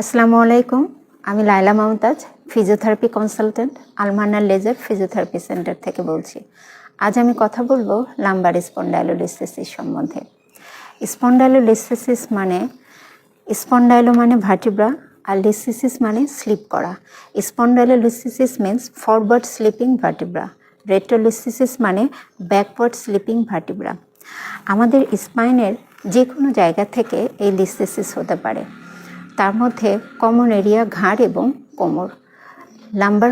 আসসালামু আলাইকুম। আমি Laila Mumtaz physiotherapy consultant Almanna laser physiotherapy centre থেকে বলছি। আজ আমি কথা বলব লাম্বার স্পন্ডাইলোলিসিস সম্বন্ধে। স্পন্ডাইলোলিসিস মানে স্পন্ডাইলো মানে ভার্টিব্রা আর লিসিসিস মানে স্লিপ করা। Spondylolysis means forward slipping vertebra retrolisthesis মানে ব্যাকওয়ার্ড স্লিপিং ভার্টিব্রা আমাদের স্পাইনের যে কোনো জায়গা থেকে এই লিসিসিস হতে পারে। তার মধ্যে কমন এরিয়া ঘাড় এবং কোমর। নাম্বার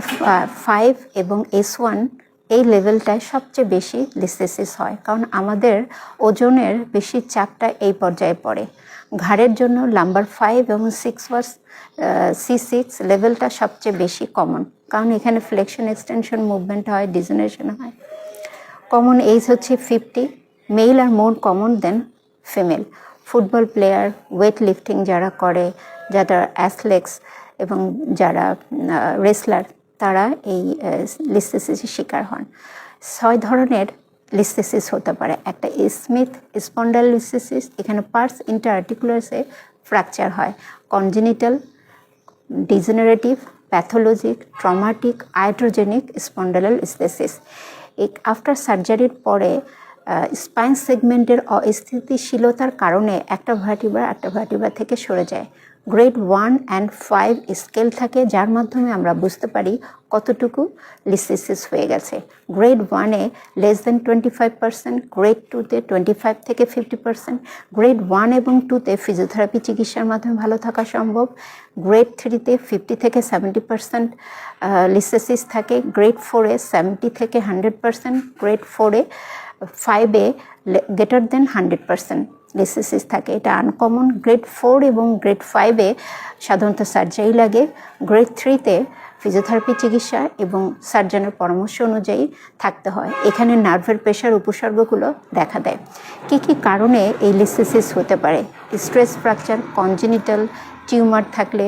ফাইভ এবং এস ওয়ান এই লেভেলটায় সবচেয়ে বেশি লিসেসিস হয়, কারণ আমাদের ওজনের বেশি চাপটা এই পর্যায়ে পড়ে। ঘাড়ের জন্য নাম্বার ফাইভ এবং সিক্স ওয়ার্স সি সিক্স লেভেলটা সবচেয়ে বেশি কমন কারণ এখানে ফ্লেকশন এক্সটেনশন মুভমেন্ট হয় ডিজেনারেশন হয়। কমন এইজ হচ্ছে fifty male are more common than female football player weight lifting যারা করে যারা অ্যাথলেটস এবং যারা রেসলার তারা এই লিস্টেসিসের শিকার হন। ছয় ধরনের লিস্থেসিস হতে পারে। একটা স্মিথ স্পন্ডাল লিস্থেসিস এখানে পার্স ইন্টারআর্টিকুলার্সে ফ্র্যাকচার হয়। Congenital degenerative pathologic traumatic iatrogenic spondylolisthesis after সার্জারির পরে স্পাইন সেগমেন্টের অস্থিতিশীলতার কারণে একটা ভার্টিব্রা একটা ভার্টিব্রা থেকে সরে যায়। Grade one and five scale থাকে, যার মাধ্যমে আমরা বুঝতে পারি কতটুকু লিসিসিস হয়ে গেছে। গ্রেড ওয়ানে less than twenty five percent grade টুতে টোয়েন্টি ফাইভ থেকে ফিফটি পার্সেন্ট গ্রেড ওয়ান এবং টুতে ফিজিওথেরাপি চিকিৎসার মাধ্যমে ভালো থাকা সম্ভব। গ্রেড থ্রিতে ফিফটি থেকে সেভেন্টি পার্সেন্ট লিসিসিস থাকে। গ্রেড ফোরে সেভেন্টি থেকে হান্ড্রেড পার্সেন্ট গ্রেড ফোরে ফাইভে greater than hundred percent listhesis থাকে। এটা আনকমন গ্রেড ফোর এবং গ্রেড ফাইভে সাধারণত সার্জারি লাগে। গ্রেড থ্রিতে ফিজিওথেরাপি চিকিৎসা এবং সার্জনের পরামর্শ অনুযায়ী থাকতে হয়। এখানে নার্ভের প্রেশার উপসর্গগুলো দেখা দেয়। কি কি কারণে এই লিসিসিস হতে পারে? স্ট্রেস ফ্র্যাকচার কনজেনিটাল টিউমার থাকলে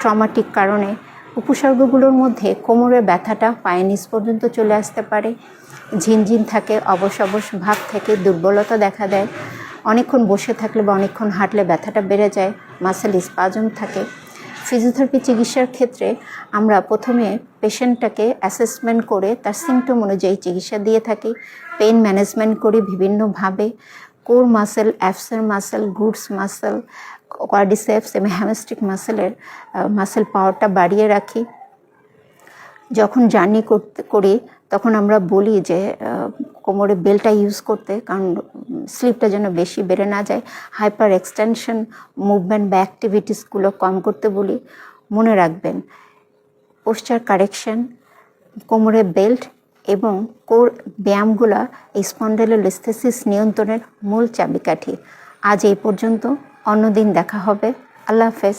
ট্রমাটিক কারণে উপসর্গগুলোর মধ্যে কোমরে ব্যথাটা পায়ে নিচ পর্যন্ত চলে আসতে পারে, ঝিনঝিন থাকে, অবশ অবশ ভাব থেকে, দুর্বলতা দেখা দেয়, অনেকক্ষণ বসে থাকলে বা অনেকক্ষণ হাঁটলে ব্যথাটা বেড়ে যায় মাসেল স্পাজম থাকে। ফিজিওথেরাপি চিকিৎসার ক্ষেত্রে আমরা প্রথমে পেশেন্টটাকে অ্যাসেসমেন্ট করে তার সিমটম অনুযায়ী চিকিৎসা দিয়ে থাকি পেন ম্যানেজমেন্ট করি বিভিন্নভাবে কোর মাসেল অ্যাপসের মাসেল গুডস মাসেল কোয়াডিসেপস এবং হ্যামেস্টিক মাসেলের মাসেল পাওয়ারটা বাড়িয়ে রাখি। যখন জার্নি করতে, করি, তখন আমরা বলি যে কোমরে বেলটা ইউজ করতে, কারণ স্লিপটা যেন বেশি বেড়ে না যায়। হাইপার এক্সটেনশন মুভমেন্ট বা অ্যাক্টিভিটিসগুলো কম করতে বলি। মনে রাখবেন পোস্টার কারেকশন কোমরে বেল্ট এবং কোর, ব্যায়ামগুলো এই স্পন্ডেলোলিস্থেসিস নিয়ন্ত্রণের মূল চাবিকাঠি। আজ এই পর্যন্ত। অন্যদিন দেখা হবে। আল্লাহ হাফেজ।